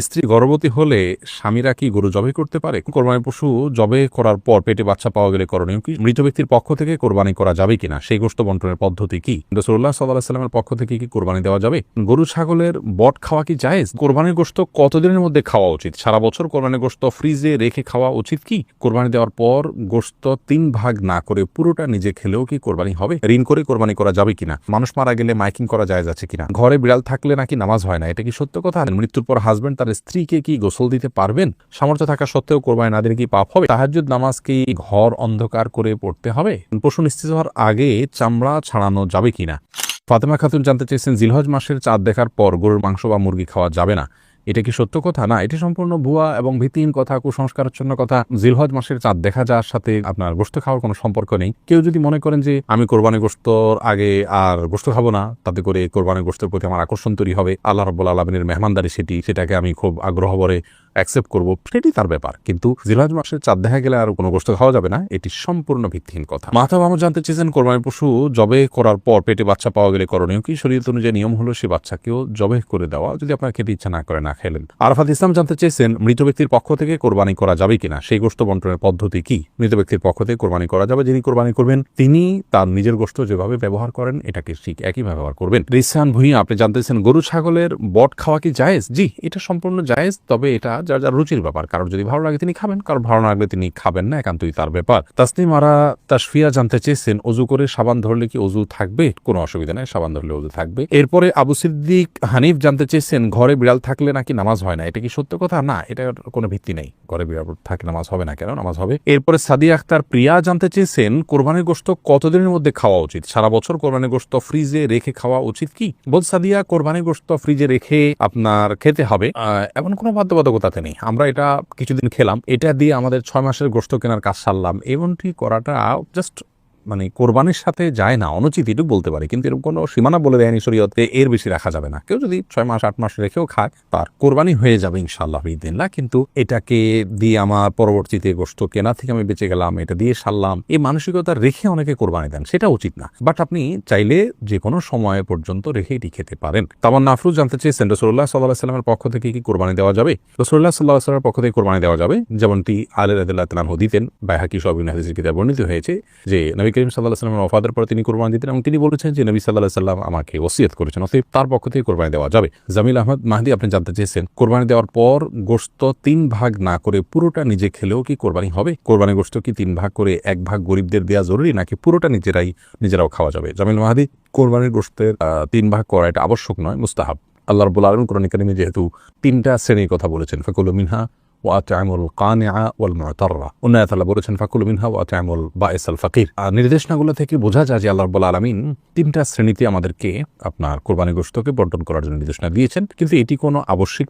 স্ত্রী গর্ভবতী হলে স্বামীরা কি গরু জবে করতে পারে? কোরবানি পশু জবে করার পর পেটে বাচ্চা পাওয়া গেলে করণীয় কি? মৃত ব্যক্তির পক্ষ থেকে কোরবানি করা যাবে কিনা? সেই গোষ্ঠ বন্টনের পদ্ধতি কি? রসুল্লাহ সাল্লাহ সাল্লামের পক্ষ থেকে কি কোরবানি দেওয়া যাবে? গরু, ছাগলের বট খাওয়া কি জায়েজ? কোরবানির গোষ্ঠ কতদিনের মধ্যে খাওয়া উচিত? সারা বছর কোরবানির গোষ্ঠ ফ্রিজে রেখে খাওয়া উচিত কি? কোরবানি দেওয়ার পর গোষ্ঠ তিন ভাগ না করে পুরোটা নিজে খেলেও কি কোরবানি হবে? ঋণ করে কোরবানি করা যাবে কিনা? মানুষ মারা গেলে মাইকিং করা যায় আছে কিনা? ঘরে বিড়াল থাকলে নাকি নামাজ হয় না? এটা কি সত্য কথা? মৃত্যুর পর হাজবেন্ড তার স্ত্রীকে কি গোসল দিতে পারবেন? সামর্থ্য থাকা সত্ত্বেও কোরবানি না দিলে কি পাপ হবে? তাহাজুদ নামাজ কি ঘর অন্ধকার করে পড়তে হবে? পশু নিশ্চিত হওয়ার আগে চামড়া ছাড়ানো যাবে কিনা? ফাতেমা খাতুন জানতে চেয়েছেন, জিলহজ মাসের চাঁদ দেখার পর গরুর মাংস বা মুরগি খাওয়া যাবে না। এটা কি সত্য কথা? না, এটি সম্পূর্ণ ভুয়া এবং ভিত্তিহীন কথা, কুসংস্কারচ্ছন্ন কথা। জিলহজ মাসের চাঁদ দেখা যাওয়ার সাথে আপনার গোস্ত খাওয়ার কোনো সম্পর্ক নেই। কেউ যদি মনে করেন যে, আমি কোরবানি গোস্তর আগে আর গোস্ত খাব না, তাতে করে কোরবানি গোস্তের প্রতি আমার আকর্ষণ তৈরি হবে। আল্লাহ রব্বুল আলমিনের মেহমানদারি সেটি, সেটাকে আমি খুব আগ্রহ ভরে অ্যাকসেপ্ট করব সেটি তার ব্যাপার। কিন্তু জিলহজ মাসের চাঁদ দেখা গেলে আর কোনো গোস্ত খাওয়া যাবে না, এটি সম্পূর্ণ ভিত্তিহীন কথা। মাথা মামা জানতে চেয়েছেন কোরবানি পশু, জবে করার পর পেটে বাচ্চা পাওয়া গেলে করণীয় কি? শরীর অনুযায়ী নিয়ম হলো সে বাচ্চাকেও জবে করে দেওয়া, যদি আপনার খেতে ইচ্ছা না করে না খেলেন আরফাত ইসলাম জানতে চেয়েছেন, মৃত ব্যক্তির পক্ষ থেকে কোরবানি করা যাবে কিনা? সেই গোস্ত বন্টনের পদ্ধতি কি? মৃত ব্যক্তির পক্ষ থেকে কোরবানি করা যাবে, যিনি কোরবানি করবেন, তিনি তার নিজের গোস্ত যেভাবে ব্যবহার করেন, এটাকে ঠিক একই ব্যবহার করবেন। রিসান ভুইয়া, আপনি জানতেছেন গরু, ছাগলের বট খাওয়া কি জায়েজ? জি, এটা সম্পূর্ণ জায়েজ, তবে এটা যার যার রুচির ব্যাপার। কারোর যদি ভালো লাগে তিনি খাবেন, কারোর ভালো না লাগলে তিনি খাবেন না, একান্তই তার ব্যাপার। তাসনিম আরা তাসফিয়া জানতে চেয়েছেন অজু করে সাবান ধরলে কি অজু থাকবে? কোনো অসুবিধা নেই, সাবান ধরলে অজু থাকবে। এরপরে আবু সিদ্দিক হানিফ জানতে চেয়েছেন, ঘরে বিড়াল থাকলে নাকি নামাজ হয় না? এটা কি সত্য কথা? না এটা কোনো ভিত্তি নেই। ঘরে বিড়াল থাকলে নামাজ হবে না কেন? নামাজ হবে। এরপরে সাদিয়া আক্তার প্রিয়া জানতে চেয়েছেন, কোরবানির গোস্ত কতদিনের মধ্যে খাওয়া উচিত? সারা বছর কোরবানির গোস্ত ফ্রিজে রেখে খাওয়া উচিত কি? বল সাদিয়া, কোরবানির গোস্ত ফ্রিজে রেখে আপনার খেতে হবে। এমন কোনো বাধ্যবাধকতাতে নেই। আমরা এটা কিছুদিন খেলাম, এটা দিয়ে আমাদের ছয় মাসের গোস্ত কেনার কাজ সারলাম। এমনটি করাটা জাস্ট মানে কোরবানির সাথে যায় না, অনুচিত এটুকু বলতে পারে। কিন্তু এরকম কোনো সীমানা বলে দেয়নি শরীয়তে, এর বেশি রাখা যাবে না। কেউ যদি ছয় মাস, আট মাস রেখেও খায়, তার কোরবানি হয়ে যাবে ইনশাল্লাহ না কিন্তু এটাকে দিয়ে আমার পরবর্তীতে গোস্ত কেনা থেকে আমি বেঁচে গেলাম, এটা দিয়ে সারলাম, এই মানসিকতা রেখে অনেকে কোরবানি দেন, সেটা উচিত না। বাট আপনি চাইলে যে কোনো সময় পর্যন্ত রেখে এটি খেতে পারেন। তামান নাফরুজ জানতে চেয়েছেন রসুল্লাহ সাল্লাহ সাল্লামের পক্ষ থেকে কি কোরবানি দেওয়া যাবে? রসুল্লাহ সাল্লাহ সাল্লামের পক্ষ থেকে কোরবানি দেওয়া যাবে। যেমনটি আলী রাদিল্লাহ তালাহ দিতেন, বাইহাকি সব হাদিসের কিতাব বর্ণিত হয়েছে যে নবী করিম সাল্লাহ সাল্লামের ওফাদের পরে তিনি কোরবানি দিতেন এবং তিনি বলেছেন যে নবী সাল্লাহ সাল্লাম আমাকে ওসিয়ত করেছেন, অতএব তার পক্ষ থেকে কোরবানি দেওয়া যাবে। জামিল আহমদ মাহদি, আপনি জানতে চেয়েছেন, কোরবানি দেওয়ার পর গোস্ত তিন ভাগ না করে পুরোটা নিজে খেলেও কি কোরবানি হবে? কোরবানি গোস্ত কি তিন ভাগ করে এক ভাগ গরিবদের দেওয়া জরুরি, নাকি পুরোটা নিজেরাই, নিজেরাও খাওয়া যাবে? জামিল মাহাদি, কোরবানির গোস্তের তিন ভাগ করা এটা আবশ্যক নয়, মুস্তাহাব। আল্লাহ রবুল আলম কোরআন কারিমে যেহেতু তিনটা শ্রেণির কথা বলেছেন, ফকুল মিনহা ওয়াতামুল কানিআ ওয়াল মুতাররা অন্য আয়াতাল্লাহ বলেছেন, ফাকুল মিনহা ওয়াতামুল বায়েস আল ফাকির আর নির্দেশনাগুলো থেকে বোঝা যায় যে আল্লাহ রাব্বুল আলামিন তিনটা শ্রেণীতে আমাদেরকে আপনার কোরবানি গোশতকে বন্টন করার জন্য নির্দেশনা দিয়েছেন, কিন্তু এটি কোনো আবশ্যিক